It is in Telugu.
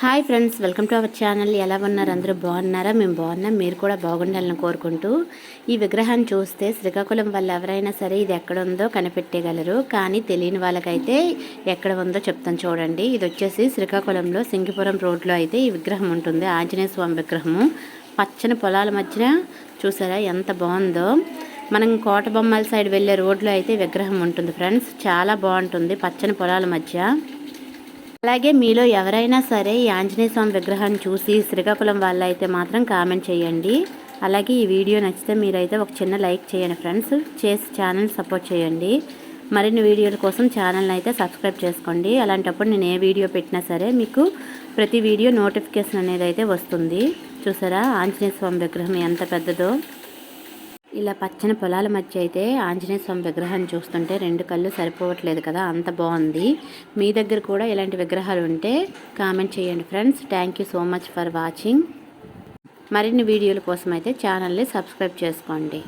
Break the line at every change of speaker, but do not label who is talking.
Hi friends welcome to our channel. ఎలా ఉన్నారు? అందరూ బాగున్నారా? మేము బాగున్నాం. మీరు కూడా బాగుండాలని కోరుకుంటూ ఈ విగ్రహాన్ని చూస్తే శ్రీకాకుళం వల్ల ఎవరైనా సరే ఇది ఎక్కడ ఉందో కనిపెట్టగలరు కానీ తెలియని వాళ్ళకైతే ఎక్కడ ఉందో చెప్తాను చూడండి. ఇది వచ్చేసి శ్రీకాకుళంలో సింగిపురం రోడ్లో అయితే ఈ విగ్రహం ఉంటుంది. ఆంజనేయ స్వామి విగ్రహము. పచ్చని పొలాల మధ్యన చూసారా ఎంత బాగుందో. మనం కోట బొమ్మల సైడ్ వెళ్ళే రోడ్లో అయితే విగ్రహం ఉంటుంది ఫ్రెండ్స్. చాలా బాగుంటుంది పచ్చని పొలాల మధ్య. అలాగే మీలో ఎవరైనా సరే ఈ ఆంజనేయ స్వామి విగ్రహాన్ని చూసి శ్రీకాకుళం వాళ్ళైతే మాత్రం కామెంట్ చేయండి. అలాగే ఈ వీడియో నచ్చితే మీరైతే ఒక చిన్న లైక్ చేయండి ఫ్రెండ్స్. చేసి ఛానల్ సపోర్ట్ చేయండి. మరిన్ని వీడియోల కోసం ఛానల్ని అయితే సబ్స్క్రైబ్ చేసుకోండి. అలాంటప్పుడు నేను ఏ వీడియో పెట్టినా సరే మీకు ప్రతి వీడియో నోటిఫికేషన్ అనేది అయితే వస్తుంది. చూసారా? ఆంజనేయ స్వామి విగ్రహం ఎంత పెద్దదో. ఇలా పచ్చని పొలాల మధ్య అయితే ఆంజనేయ స్వామి విగ్రహాన్ని చూస్తుంటే రెండు కళ్ళు సరిపోవట్లేదు కదా అంత బాగుంది. మీ దగ్గర కూడా ఇలాంటి విగ్రహాలు ఉంటే కామెంట్ చేయండి friends. Thank you so much for watching మరిన్ని వీడియోల కోసం అయితే ఛానల్ని సబ్స్క్రైబ్ చేసుకోండి.